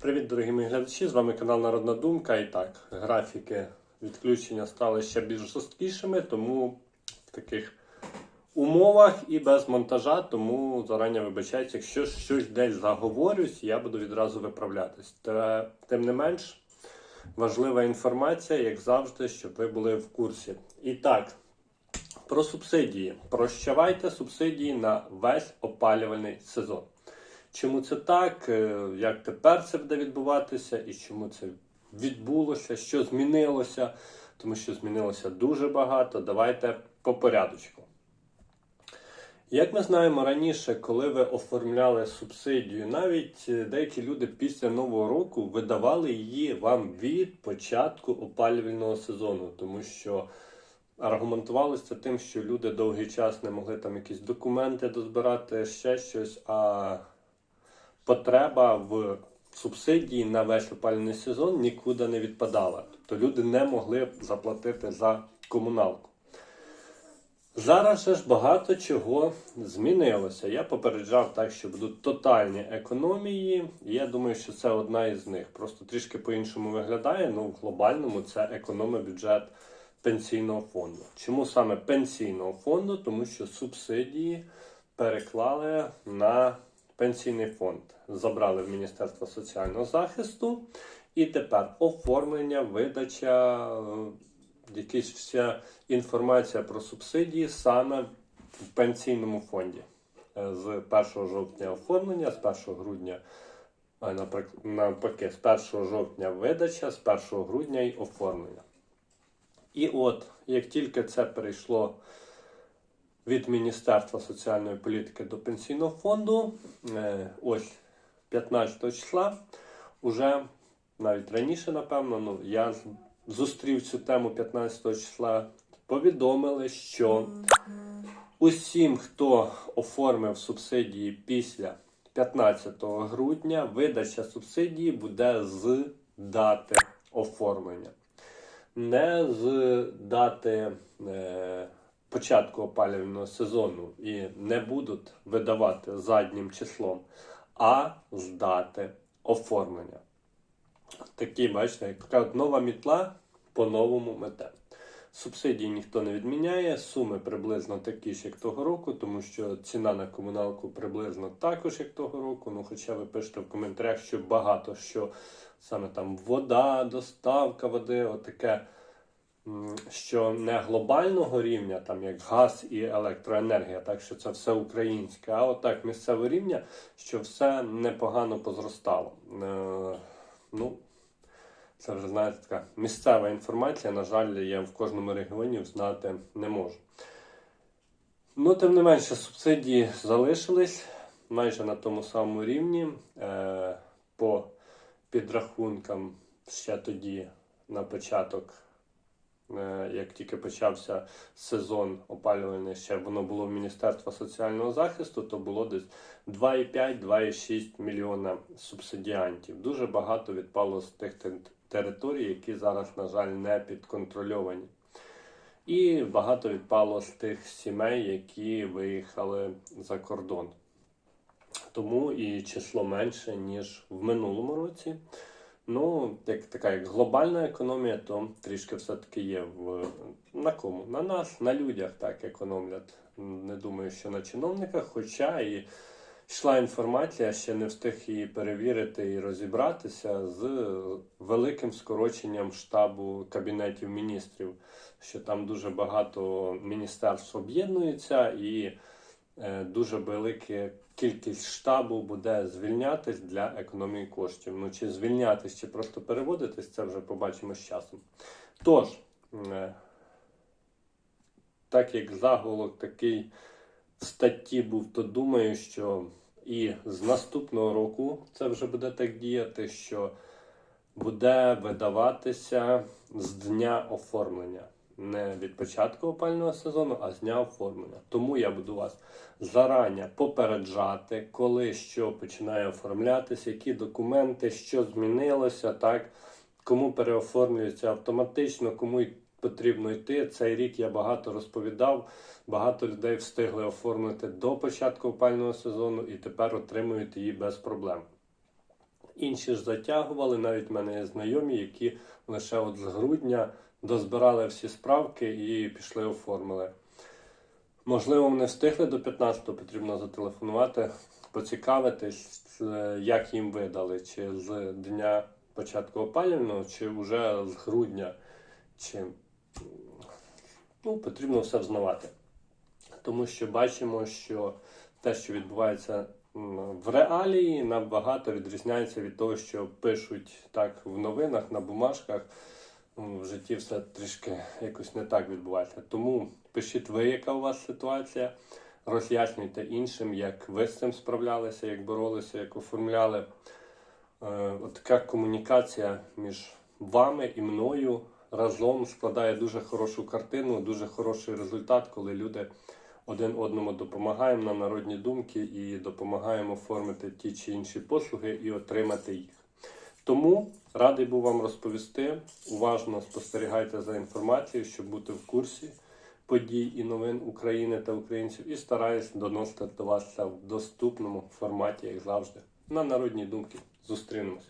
Привіт, дорогі мої глядачі! З вами канал Народна Думка. І так, графіки відключення стали ще більш жорсткішими, тому в таких умовах і без монтажа, тому зарані вибачайте, якщо щось десь заговорюсь, я буду відразу виправлятись. Та, тим не менш, важлива інформація, як завжди, щоб ви були в курсі. І так, про субсидії. Прощавайте субсидії на весь опалювальний сезон. Чому це так? е, Як тепер це буде відбуватися, і чому це відбулося, що змінилося, тому що змінилося дуже багато. Давайте по порядочку. Як ми знаємо раніше, коли ви оформляли субсидію, навіть е, деякі люди після Нового року видавали її вам від початку опалювального сезону, тому що аргументувалося тим, що люди довгий час не могли там якісь документи дозбирати, ще щось. а потреба в субсидії на весь опалювальний сезон нікуди не відпадала. Тобто люди не могли заплатити за комуналку. Зараз ж багато чого змінилося. Я попереджав так, що будуть тотальні економії, і я думаю, що це одна із них. Просто трішки по-іншому виглядає. Ну, в глобальному це економить бюджет пенсійного фонду. Чому саме пенсійного фонду? Тому що субсидії переклали на пенсійний фонд, забрали в Міністерство соціального захисту, і тепер оформлення, видача, е, якась вся інформація про субсидії саме в пенсійному фонді. Е, З 1 жовтня оформлення, з 1 грудня, навпаки, з 1 жовтня видача, з 1 грудня й оформлення. І от, як тільки це перейшло від Міністерства соціальної політики до пенсійного фонду, е, ось 15 числа, уже навіть раніше, напевно, ну, я зустрів цю тему 15 числа, повідомили, що усім, хто оформив субсидії після 15 грудня, видача субсидії буде з дати оформлення. Не з дати е, початку опалювального сезону і не будуть видавати заднім числом, а з дати оформлення. Такі, бачите, як така нова мітла по-новому мете. Субсидії ніхто не відміняє, суми приблизно такі ж, як того року, тому що ціна на комуналку приблизно також, як того року. Ну, хоча ви пишете в коментарях, що багато що саме там вода, доставка води, отаке, м, що не глобального рівня, там як газ і електроенергія, так що це все українське, а отак місцевого рівня, що все непогано позростало. Е, ну, це вже знаєте така місцева інформація. На жаль, я в кожному регіоні знати не можу. Ну, тим не менше, субсидії залишились майже на тому самому рівні. Е, по підрахункам ще тоді на початок, як тільки почався сезон опалювальний, ще воно було в Міністерства соціального захисту, то було десь 2,5-2,6 мільйона субсидіантів. Дуже багато відпало з тих територій, які зараз, на жаль, не підконтрольовані. І багато відпало з тих сімей, які виїхали за кордон. Тому і число менше, ніж в минулому році. Ну, як така як глобальна економія, то трішки все-таки є в на кому? На нас, на людях так економлять. Не думаю, що на чиновниках, хоча і йшла інформація, ще не встиг її перевірити і розібратися з великим скороченням штабу кабінетів міністрів, що там дуже багато міністерств об'єднуються і дуже велика кількість штабу буде звільнятись для економії коштів. Ну чи звільнятись, чи просто переводитись, це вже побачимо з часом. Тож, е, так як заголовок такий в статті був, то думаю, що і з наступного року це вже буде так діяти, що буде видаватися з дня оформлення. Не від початку опального сезону, а з дня оформлення. Тому я буду вас зарані попереджати, коли що починає оформлятися, які документи, що змінилося, так, кому переоформлюється автоматично, кому потрібно йти. Цей рік я багато розповідав. Багато людей встигли оформити до початку опального сезону і тепер отримують її без проблем. Інші ж затягували, навіть в мене є знайомі, які лише от з грудня дозбирали всі справки і пішли оформили. Можливо, вони встигли до 15-го, потрібно зателефонувати, поцікавитись, е, як їм видали, чи з дня початку опалювального, чи вже з грудня, чи ну, потрібно все взнавати. Тому що бачимо, що те, що відбувається в реалії, набагато відрізняється від того, що пишуть так в новинах, на бумажках. М, В житті все трішки якось не так відбувається. Тому пишіть ви, яка у вас ситуація, роз'яснюйте іншим, як ви з цим справлялися, як боролися, як оформляли. Е, От така комунікація між вами і мною разом складає дуже хорошу картину, дуже хороший результат, коли люди один одному допомагаємо на народні думки і допомагаємо оформити ті чи інші послуги і отримати їх. Тому радий був вам розповісти. Уважно спостерігайте за інформацією, щоб бути в курсі подій і новин України та українців, і стараюсь доносити до вас це в доступному форматі, як завжди. На народні думки. Зустрінемось.